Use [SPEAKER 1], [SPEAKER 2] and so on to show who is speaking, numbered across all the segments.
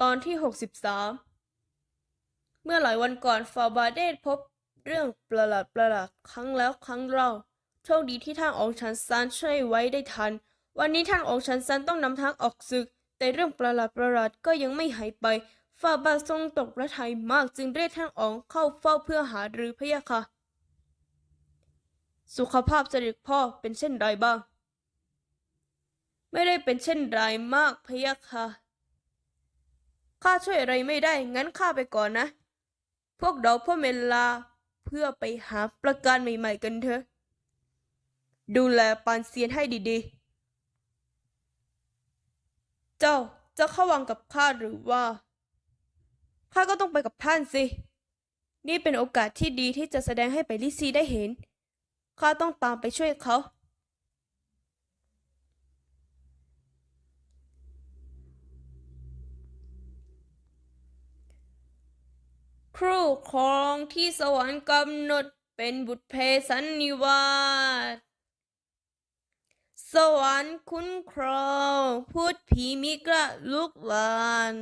[SPEAKER 1] ตอนที่ 63 เมื่อหลายวันก่อนฟาบาได้พบเรื่องประหลาดประหลาดครั้งแล้วครั้งเล่า โชคดีที่ท่านองค์ชันซานช่วยไว้ได้ทัน วันนี้ท่านองค์ชันซานต้องนำทางออกศึก แต่เรื่องประหลาดประหลาดก็ยังไม่หายไปฟาบาทรงตกพระทัยมากจึงเรียกท่านองค์เข้าเฝ้าเพื่อหารือพะยะค่ะ สุขภาพเสด็จพ่อเป็นเช่นไรบ้าง ไม่ได้เป็นเช่นไรมากพะยะค่ะ ข้าช่วยอะไรไม่ได้ งั้นข้าไปก่อนนะ พวกเราพ่อเมลาเพื่อไปหาประการใหม่ ๆ กันเถอะ ดูแลปานเซียนให้ดีๆ เจ้าจะเข้าวังกับข้าหรือว่า ข้าก็ต้องไปกับท่านสิ นี่เป็นโอกาสที่ดีที่จะแสดงให้ไปลิซีได้เห็น ข้าต้องตามไปช่วยเขา ครูครองที่สวรรค์กำหนดเป็นบุตรเพสันนิวาสสวรรค์คุ้นครองพูดผีมิกระลุกลาน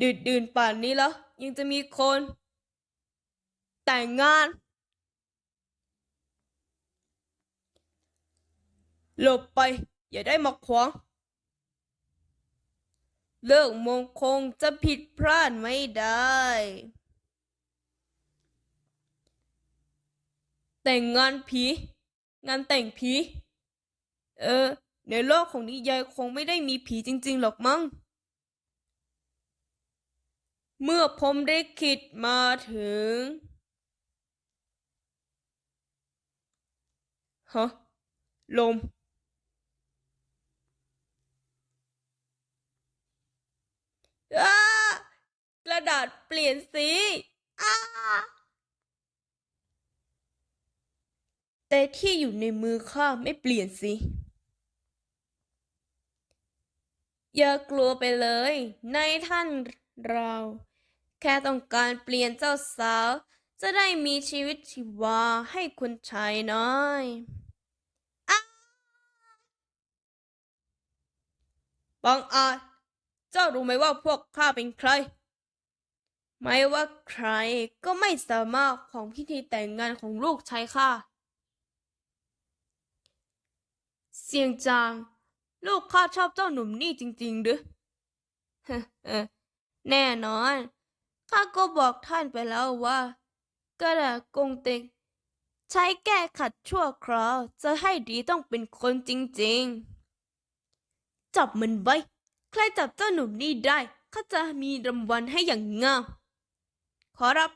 [SPEAKER 1] ดืดดื่นป่านนี้แล้ว ยังจะมีคน แต่งงาน หลบไป อย่าได้มาขวาง เลิกมงคงจะผิดพลาดไม่ได้ แต่งงานผี งานแต่งผี เออ ในโลกของนิยายคงไม่ได้มีผีจริง ๆ หรอกมั้ง เมื่อผมได้คิดมาถึง ฮะ ลม อ้า กระดาษเปลี่ยนสีแต่ที่อยู่ในมือข้าไม่เปลี่ยนสีอย่ากลัวไปเลย ในท่านเรา แค่ต้องการเปลี่ยนเจ้าสาว จะได้มีชีวิตชีวาให้คุณชายน้อยอ้าบังอาจ เจ้ารู้ไหมว่าพวกข้าเป็นใคร ไม่ว่าใครก็ไม่สามารถของพิธีแต่งงานของลูกชายข้าเสียงจาง ลูกข้าชอบเจ้าหนุ่มนี่จริงๆหรือแน่นอน ข้าก็บอกท่านไปแล้วว่ากระดากงเต็งใช้แก้ขัดชั่วคราว จะให้ดีต้องเป็นคนจริงๆ จับมันไว้ ใครจับเจ้าหนุ่มนี่ได้ข้าจะมีรางวัลให้อย่างงามขอรับ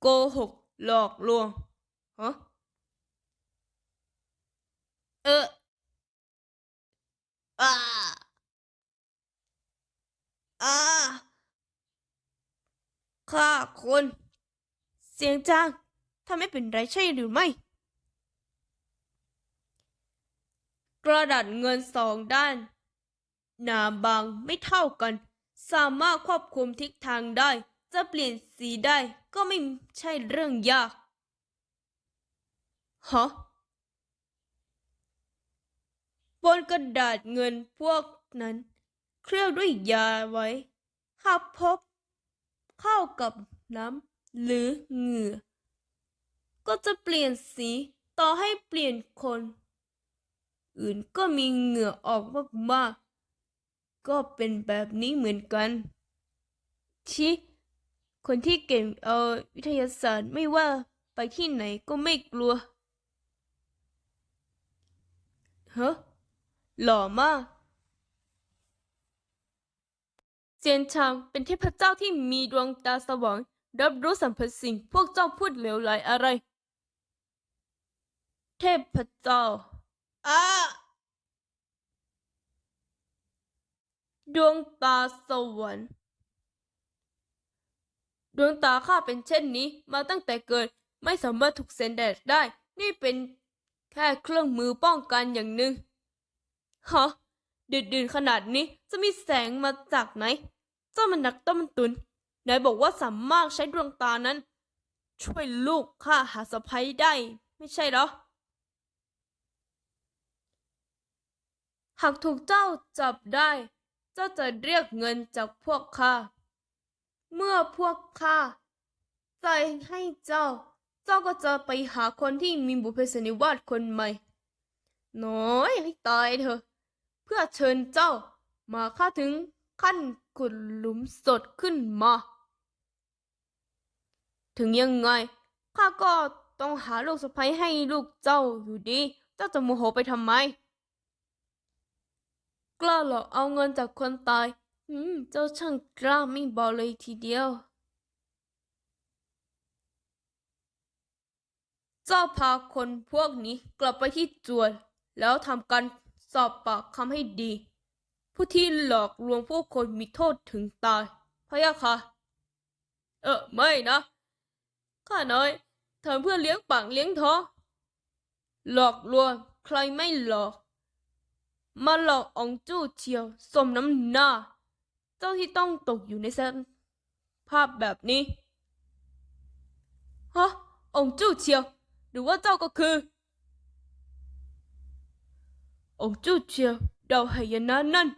[SPEAKER 1] โกหก หลอกลวงฮะเอออาอาข้าคน เสียงจางถ้าไม่เป็นไรใช่หรือไม่ กระดาษเงินสองด้านหนาบางไม่เท่ากัน สามารถควบคุมทิศทางได้ จะเปลี่ยนสีได้ก็ไม่ใช่เรื่องยากฮะบนกระดาษเงินพวกนั้น เคลือบด้วยยาไว้ หากพบ เข้ากับน้ำหรือเหงื่อ ก็จะเปลี่ยนสีต่อให้เปลี่ยนคน อื่นก็มีเหงื่อออกมากๆก็เป็นแบบนี้เหมือนกัน ชิคนที่เก่งเออวิทยาศาสตร์ไม่ว่าไปที่ไหนก็ไม่กลัวเฮ้หล่อมากเซียนชางเป็นเทพเจ้าที่มีดวงตาสว่างรับรู้สัมผัสสิ่งพวกเจ้าพูดเหลวไหลอะไร เทพเจ้าอ้า ดวงตาสวรรค์ดวงตาข้าเป็นเช่นนี้มาตั้งแต่เกิดไม่สามารถถูกแสงแดดได้ นี่เป็นแค่เครื่องมือป้องกันอย่างหนึ่งฮะดืดดื่นขนาดนี้จะมีแสงมาจากไหน เจ้ามันนักต้มตุนไหนบอกว่าสามารถใช้ดวงตานั้น ช่วยลูกข้าหาสะพ้ยได้ ไม่ใช่หรอ หากถูกเจ้าจับได้ เจ้าจะเรียกเงินจากพวกข้า เมื่อพวกข้าใจายให้เจ้า เจ้าก็จะไปหาคนที่มีบุพเพสนิวาสคนใหม่ น้อยให้ตายเถอะ เพื่อเชิญเจ้ามาข้าถึงขั้นขุดหลุมศพขึ้นมา ถึงยังไงข้าก็ต้องหาลูกสะใภ้ให้ลูกเจ้าอยู่ดี เจ้าจะโมโหไปทำไม กล้าหลอกเอาเงินจากคนตาย อืม เจ้าช่างกล้าไม่เบาเลยทีเดียว เจ้าพาคนพวกนี้กลับไปที่จวน แล้วทำการสอบปากคำให้ดี ผู้ที่หลอกลวงผู้คนมีโทษถึงตาย พะยะค่ะ เออ ไม่นะ ข้าน้อยทำเพื่อเลี้ยงปากเลี้ยงท้องหลอกลวงใครไม่หลอก มาหลอกอองจู้เชียวสมน้ำหน้า เจ้าที่ต้องตกอยู่ในสภาพแบบนี้ ฮะองจู้เชียว หรือว่าเจ้าก็คือ องจู้เชียวดาวไหยนะนั่น